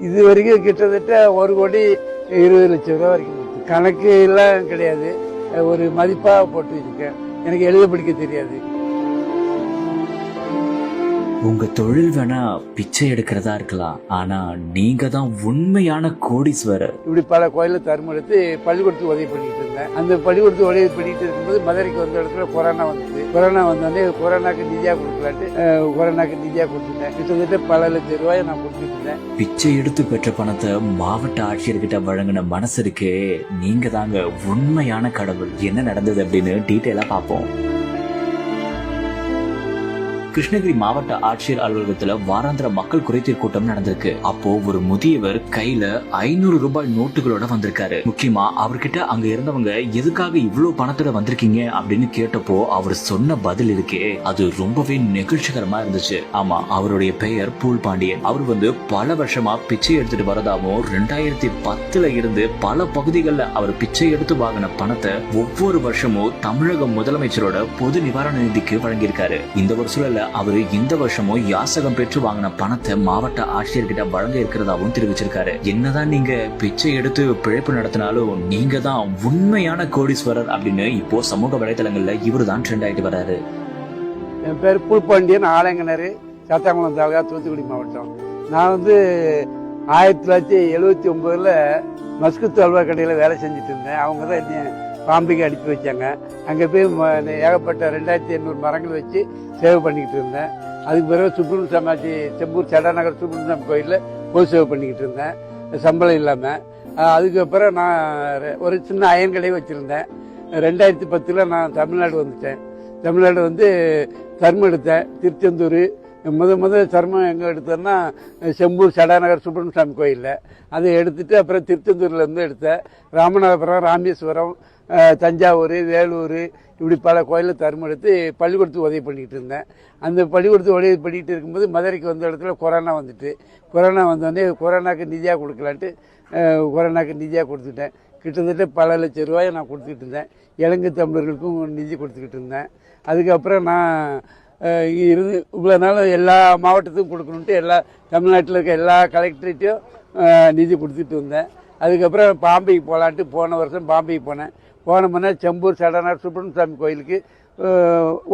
இது வரைக்கும் கிட்டத்தட்ட ஒரு கோடி இருபது லட்சம் ரூபா வரைக்கும் கணக்கு எல்லாம் கிடையாது. ஒரு மதிப்பாக போட்டு வச்சுருக்கேன் எனக்கு எழுத படிக்க தெரியாது. உங்க தொழில் வேணா பிச்சை எடுக்கிறதா இருக்கலாம். ஆனா நீங்க தான் உண்மையான கோடீஸ்வரர். இப்படி பல கோயிலில் தருமெடுத்து பள்ளிக்கூடத்துக்கு உதவி பண்ணிட்டு இருந்தேன். அந்த பள்ளிக்கூடத்துக்கு உதவி பண்ணிட்டு இருக்கும்போது மதுரைக்கு வந்த இடத்துல கொரோனா வந்தது கொரோனா வந்தோடனே கொரோனாக்கு நிதியாக கொடுக்கலான்ட்டு அஹ், கொரோனாக்கு நிதியாக கொடுத்துட்டேன். கிட்டத்தட்ட பல லட்சம் ரூபாயை நான் கொடுத்துட்டு இருந்தேன் பிச்சை எடுத்து பெற்ற பணத்தை மாவட்ட ஆட்சியர்கிட்ட வழங்கின மனசு இருக்கே. நீங்க தாங்க உண்மையான கடவுள். என்ன நடந்தது அப்படின்னு டீட்டெயிலா பார்ப்போம். கிருஷ்ணகிரி மாவட்ட ஆட்சியர் அலுவலகத்துல வாராந்திர மக்கள் குறைதீர் கூட்டம் நடந்திருக்கு. அப்போ ஒரு முதியவர் கையில ஐநூறு ரூபாய் நோட்டுகளோட வந்திருக்காரு. முக்கியமா அவர்கிட்ட அங்க இருந்தவங்க எதுக்காக இவ்வளவு பணத்தோட வந்திருக்கீங்க? அப்படின்னு கேட்டப்போ அவர் சொன்ன பதில் இருக்கே. அது ரொம்பவே நெகிழ்ச்சிகரமா இருந்துச்சு. ஆமா அவருடைய பெயர் பூல் பாண்டியன். அவர் வந்து பல வருஷமா பிச்சை எடுத்துட்டு வரதாவும் ரெண்டாயிரத்தி பத்துல இருந்து பல பகுதிகளில் அவர் பிச்சை எடுத்து வாங்கின பணத்தை ஒவ்வொரு வருஷமும் தமிழக முதலமைச்சரோட பொது நிவாரண நிதிக்கு வழங்கியிருக்காரு. இந்த ஒரு சூழல்ல அவரு இந்த வருஷமும் யாசகம் பெற்று வாங்கின பணத்தை மாவட்ட ஆட்சியர்கிட்ட வழங்க இருக்கிறதாவும் தெரிவிச்சிருக்காரு. என்னதான் நீங்க பிச்சை எடுத்து பிழைப்பு நடத்தினாலும் நீங்க தான் உண்மையான கோடீஸ்வரர் அப்படின்னு இப்போ சமூக வலைதளங்கள்ல இவரு தான் ட்ரெண்ட் ஆயிட்டு வராரு. என் பேர் புல்பாண்டியன் ஆலங்கனர் சத்தாங்குளம் தாலுகா தூத்துக்குடி மாவட்டம். நான் வந்து ஆயிரத்தி தொள்ளாயிரத்தி எழுபத்தி ஒன்பதுல மஸ்கு அல்வா கடையில் வேலை செஞ்சுட்டு இருந்தேன். அவங்க தான் பாம்பேக்கு அனுப்பி வச்சாங்க. அங்கே போய் ஏகப்பட்ட ரெண்டாயிரத்தி எண்ணூறு மரங்கள் வச்சு சேவை பண்ணிக்கிட்டு இருந்தேன். அதுக்கு பிறகு சுப்ரமணிய சமாஜி செம்பூர் சடாநகர் சுப்ரமணியம் கோயிலில் பொது சேவை பண்ணிக்கிட்டு இருந்தேன். சம்பளம் இல்லாமல் அதுக்கப்புறம் நான் ரெ- ஒரு சின்ன அயன் கடை வச்சுருந்தேன். ரெண்டாயிரத்தி பத்தில் நான் தமிழ்நாடு வந்துட்டேன். தமிழ்நாடு வந்து தர்மம் எடுத்தேன் திருச்செந்தூர் முத முத சர்மம் எங்கே எடுத்தேன்னா செம்பூர் சடாநகர் சுப்பிரமணியசாமி கோயிலில். அதை எடுத்துட்டு அப்புறம் திருச்செந்தூர்லேருந்து எடுத்தேன் ராமநாதபுரம் ராமேஸ்வரம் தஞ்சாவூர் வேலூர் இப்படி பல கோயிலில் தர்மம் எடுத்து பள்ளிக்கூடத்துக்கு உதவி பண்ணிக்கிட்டு இருந்தேன். அந்த பள்ளிக்கூடத்துக்கு உதவி பண்ணிகிட்டு இருக்கும்போது மதுரைக்கு வந்த இடத்துல கொரோனா வந்துட்டு. கொரோனா வந்தோடனே கொரோனாக்கு நிதியாக கொடுக்கலான்ட்டு கொரோனாக்கு நிதியாக கொடுத்துட்டேன். கிட்டத்தட்ட பல லட்சம் ரூபாயை நான் கொடுத்துக்கிட்டு இருந்தேன். இலங்கை தமிழர்களுக்கும் நிதி கொடுத்துக்கிட்டு இருந்தேன். அதுக்கப்புறம் நான் இருந்து இவ்வளோ நாள் எல்லா மாவட்டத்துக்கும் கொடுக்கணுன்ட்டு எல்லா தமிழ்நாட்டில் இருக்க எல்லா கலெக்டரேட்டையும் நிதி கொடுத்துட்டு வந்தேன். அதுக்கப்புறம் பாம்பேக்கு போகலான்ட்டு போன வருஷம் பாம்பேக்கு போனேன். போன முன்னே செம்பூர் சடனார் சுப்பிரமணிய சாமி கோயிலுக்கு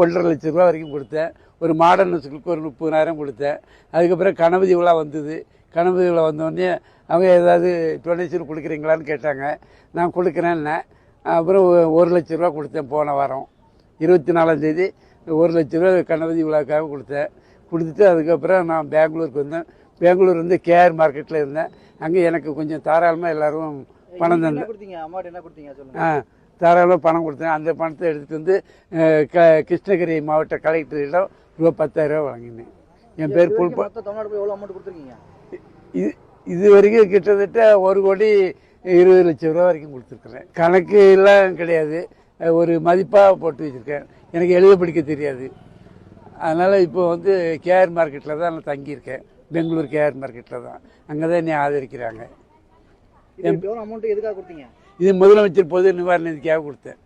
ஒன்றரை லட்ச ரூபா வரைக்கும் கொடுத்தேன். ஒரு மாடர்ன் ஸ்கூலுக்கு ஒரு முப்பதாயிரம் கொடுத்தேன். அதுக்கப்புறம் கணபதி விழா வந்தது. கணபதி விழா வந்தோடனே அவங்க ஏதாவது டொனேஷன் கொடுக்குறீங்களான்னு கேட்டாங்க. நான் கொடுக்குறேன்னேன். அப்புறம் ஒரு லட்ச ரூபா கொடுத்தேன் போன வாரம். இருபத்தி நாலாம் தேதி ஒரு லட்ச ரூபா கணபதி விழாக்காக கொடுத்தேன். கொடுத்துட்டு அதுக்கப்புறம் நான் பெங்களூருக்கு வந்தேன். பெங்களூர் வந்து கேஆர் மார்க்கெட்டில் இருந்தேன். அங்கே எனக்கு கொஞ்சம் தாராளமாக எல்லாரும் பணம் தந்தேன் கொடுத்தீங்க? அமௌண்ட் என்ன கொடுத்தீங்க? ஆ தாராளமாக பணம் கொடுத்தேன். அந்த பணத்தை எடுத்துகிட்டு வந்து க கிருஷ்ணகிரி மாவட்ட கலெக்டரிடம் ரூபா பத்தாயிரம் வாங்கினேன். என் பேர் புல்பா தமிழ்நாடு அமௌண்ட் கொடுத்துருக்கீங்க? இது இது வரைக்கும் கிட்டத்தட்ட ஒரு கோடி இருபது லட்சம் ரூபா வரைக்கும் கொடுத்துருக்குறேன். கணக்கு எல்லாம் கிடையாது. ஒரு மதிப்பாக போட்டு வச்சுருக்கேன். எனக்கு எழுத படிக்க தெரியாது. அதனால் இப்போ வந்து கேஆர் மார்க்கெட்டில் தான் நான் தங்கியிருக்கேன். பெங்களூர் கேஆர் மார்க்கெட்டில் தான். அங்கே தான் என்னை ஆதரிக்கிறாங்க. அமௌண்ட் எதுக்காக கொடுத்தீங்க? இது முதலமைச்சர் பொது நிவாரண நிதிக்காக கொடுத்தேன்.